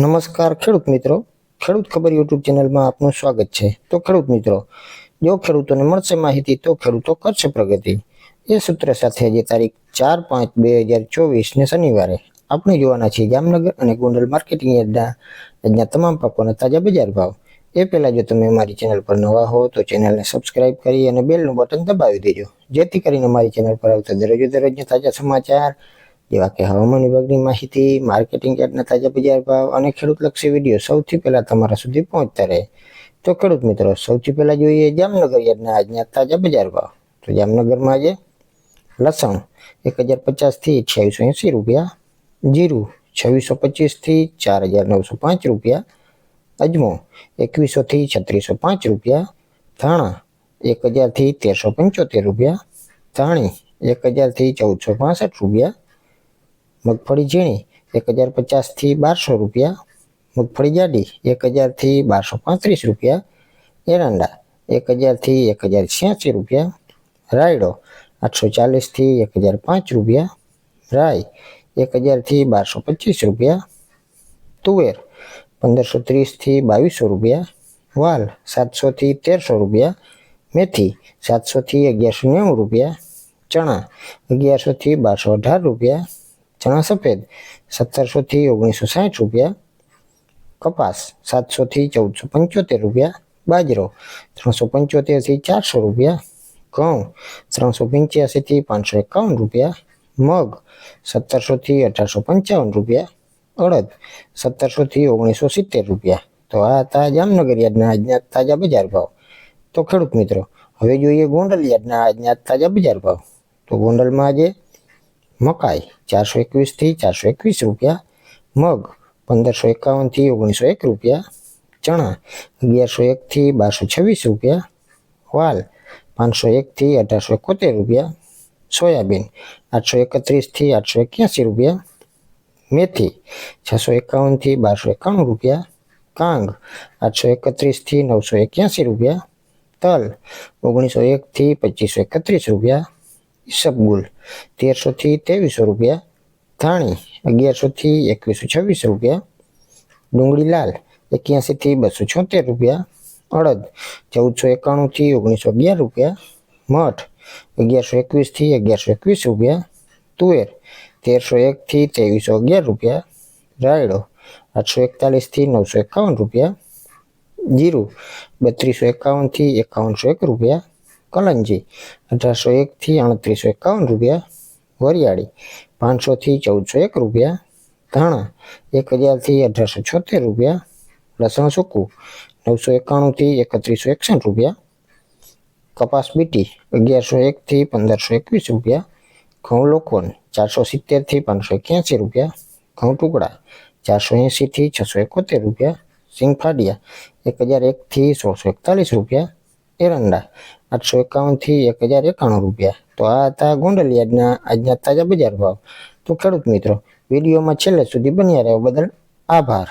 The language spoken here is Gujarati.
નમસ્કાર ખેડૂત મિત્રો ખેડૂત ખબર યુટ્યુબ ચેનલમાં આપનું સ્વાગત છે તો ખેડૂત મિત્રો જો ખેડૂતોને મળશે માહિતી તો ખેડૂતો કરશે પ્રગતિ એ સૂત્ર સાથે આજે તારીખ ચાર પાંચ બે હજાર ચોવીસને શનિવારે આપણે જોવાના છીએ જામનગર અને ગોંડલ માર્કેટિંગ યાર્ડના આજના તમામ પાકોના તાજા બજાર ભાવ એ પહેલાં જો તમે મારી ચેનલ પર નવા હો તો ચેનલને સબસ્ક્રાઇબ કરી અને બેલનું બટન દબાવી દેજો જેથી કરીને મારી ચેનલ પર આવતા દરરોજ દરરોજના તાજા સમાચાર જેવા કે હવામાન વિભાગની માહિતી માર્કેટિંગ યાર્ડના તાજા બજાર ભાવ અને ખેડૂતલક્ષી વિડીયો સૌથી પહેલાં તમારા સુધી પહોંચતા રહે તો ખેડૂત મિત્રો સૌથી પહેલાં જોઈએ જામનગર યાર્ડના આજના તાજા બજાર ભાવ તો જામનગરમાં આજે લસણ એક હજાર પચાસથી અઠ્યાવીસો એંસી રૂપિયા જીરું છવ્વીસો પચીસથી ચાર હજાર નવસો પાંચ રૂપિયા અજમો એકવીસોથી છત્રીસો પાંચ રૂપિયા ધાણા એક હજારથી તેરસો પંચોતેર રૂપિયા ધાણી એક હજારથી ચૌદસો પાસઠ રૂપિયા मगफली जीनी 1050 થી 1200 રૂપિયા મગફળી જાડી 1000 થી 1235 રૂપિયા एरंडा 1000 થી 1086 રૂપિયા રાયડો 840 થી 1005 રૂપિયા રાય 1000 થી 1225 રૂપિયા તુવેર 1530 થી 2200 રૂપિયા વાલ 700 થી 1300 રૂપિયા મેથી 700 થી 1190 રૂપિયા ચણા 1100 થી 1218 રૂપિયા चना सफेद 1700 થી 1960 રૂપિયા कपास 700 થી 1475 રૂપિયા बाजरो 375 થી 400 રૂપિયા गेहूं 385 થી 550 રૂપિયા मग 1700 થી 1855 રૂપિયા उड़द 1700 થી 1970 રૂપિયા તો આ તાજા જામનગરના અજ્ઞાત તાજા બજાર ભાવ તો ખડુક મિત્રો હવે જોઈએ ગોંડલના અજ્ઞાત તાજા બજાર ભાવ તો ગોંડલમાં જ મકાઈ ચારસો એકવીસથી ચારસો એકવીસ રૂપિયા મગ પંદરસો એકાવનથી ઓગણીસો એક રૂપિયા ચણા અગિયારસો એકથી બારસો છવ્વીસ રૂપિયા વાલ પાંચસો એકથી અઢારસો એકોતેર રૂપિયા સોયાબીન આઠસો એકત્રીસથી આઠસો એક્યાસી રૂપિયા મેથી છસો એકાવનથી બારસો એકાણું રૂપિયા કાંગ આઠસો એકત્રીસથી નવસો એક્યાસી રૂપિયા તલ ઓગણીસો એકથી પચીસો એકત્રીસ રૂપિયા ઈસબગુલ તેરસોથી ત્રેવીસો રૂપિયા ધાણી અગિયારસોથી એકવીસો છવ્વીસ રૂપિયા ડુંગળી લાલ એક્યાસીથી બસો છોતેર રૂપિયા અડદ ચૌદસો એકાણુંથી ઓગણીસો અગિયાર રૂપિયા મઠ અગિયારસો એકવીસથી અગિયારસો એકવીસ રૂપિયા તુવેર તેરસો એકથી ત્રેવીસો અગિયાર રૂપિયા રાયડો આઠસો એકતાલીસથી નવસો એકાવન રૂપિયા જીરું બત્રીસો એકાવનથી એકાવનસો એક રૂપિયા कलंजी अठार सौ एक अड़तीस सौ एकावन रुपया वरियाड़ी पाँच सौ थी चौदह सौ एक रुपया धाणा एक हज़ार थी अठार सौ छोतेर रुपया लसण सुकू नौ सौ एकाणु थी एकत्रीस सौ एकसठ रुपया कपास बीटी अगियार सौ एक थी पंदर सौ एक रुपया घऊ लोकोन चार सौ सित्तेर थी पाँच सौ एक रुपया घऊ टुकड़ा चार सौ एंशी थी छसो एकोतेर रुपया सिंह एक हज़ार एक थी सोल सौ एकतालीस रुपया એરંડા આઠસો એકાવનથી એક હજાર એકાણું રૂપિયા તો આ હતા ગુંડલિયાજના આજના તાજા બજાર ભાવ તો ખેડૂત મિત્રો વિડીયોમાં છેલ્લે સુધી બન્યા રહ્યો બદલ આભાર